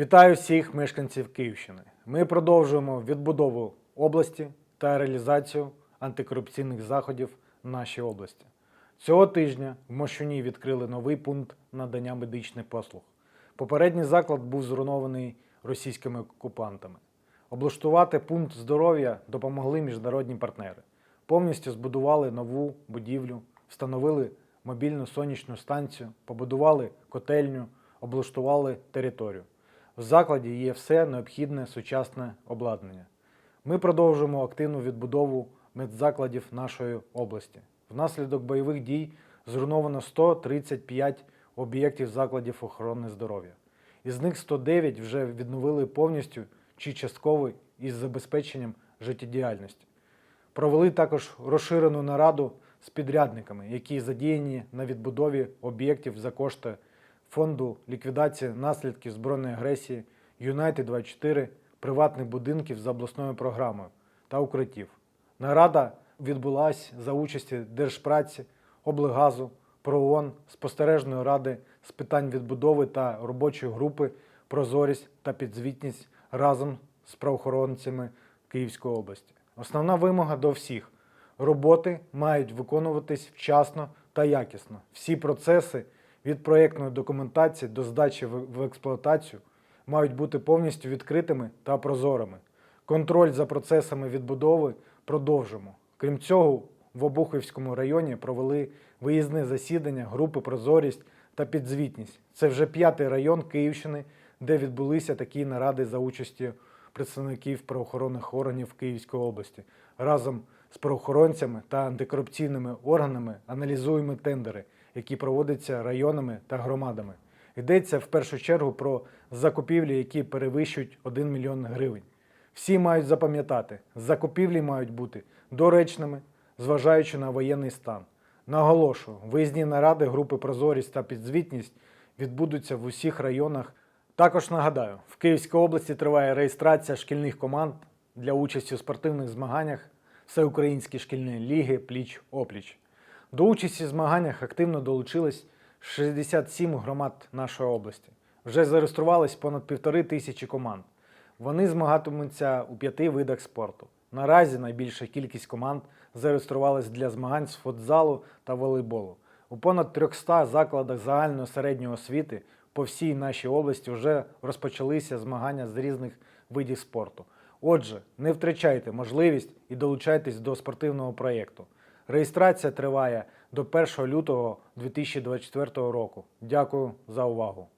Вітаю всіх мешканців Київщини. Ми продовжуємо відбудову області та реалізацію антикорупційних заходів в нашій області. Цього тижня в Мощуні відкрили новий пункт надання медичних послуг. Попередній заклад був зруйнований російськими окупантами. Облаштувати пункт здоров'я допомогли міжнародні партнери. Повністю збудували нову будівлю, встановили мобільну сонячну станцію, побудували котельню, облаштували територію. В закладі є все необхідне сучасне обладнання. Ми продовжуємо активну відбудову медзакладів нашої області. Внаслідок бойових дій зруйновано 135 об'єктів закладів охорони здоров'я. Із них 109 вже відновили повністю чи частково із забезпеченням життєдіяльності. Провели також розширену нараду з підрядниками, які задіяні на відбудові об'єктів за кошти фонду ліквідації наслідків збройної агресії Юнайтед 24 приватних будинків за обласною програмою та укриттів. Нарада відбулася за участі Держпраці, облгазу, ПРООН, спостережної ради з питань відбудови та робочої групи Прозорість та підзвітність разом з правоохоронцями Київської області. Основна вимога до всіх роботи мають виконуватись вчасно та якісно. Всі процеси від проєктної документації до здачі в експлуатацію мають бути повністю відкритими та прозорими. Контроль за процесами відбудови продовжимо. Крім цього, в Обухівському районі провели виїзне засідання групи Прозорість та підзвітність. Це вже п'ятий район Київщини, де відбулися такі наради за участю представників правоохоронних органів Київської області. Разом з правоохоронцями та антикорупційними органами аналізуємо тендери, які проводяться районами та громадами. Йдеться в першу чергу про закупівлі, які перевищують 1 мільйон гривень. Всі мають запам'ятати, закупівлі мають бути доречними, зважаючи на воєнний стан. Наголошую, виїзні наради групи Прозорість та підзвітність відбудуться в усіх районах. Також нагадаю, в Київській області триває реєстрація шкільних команд для участі у спортивних змаганнях Всеукраїнської шкільної ліги Пліч-Опліч. До участі в змаганнях активно долучились 67 громад нашої області. Вже зареєструвались понад півтори тисячі команд. Вони змагатимуться у п'яти видах спорту. Наразі найбільша кількість команд зареєструвалась для змагань з футзалу та волейболу. У понад 300 закладах загальної середньої освіти по всій нашій області вже розпочалися змагання з різних видів спорту. Отже, не втрачайте можливість і долучайтесь до спортивного проєкту. Реєстрація триває до 1 лютого 2024 року. Дякую за увагу.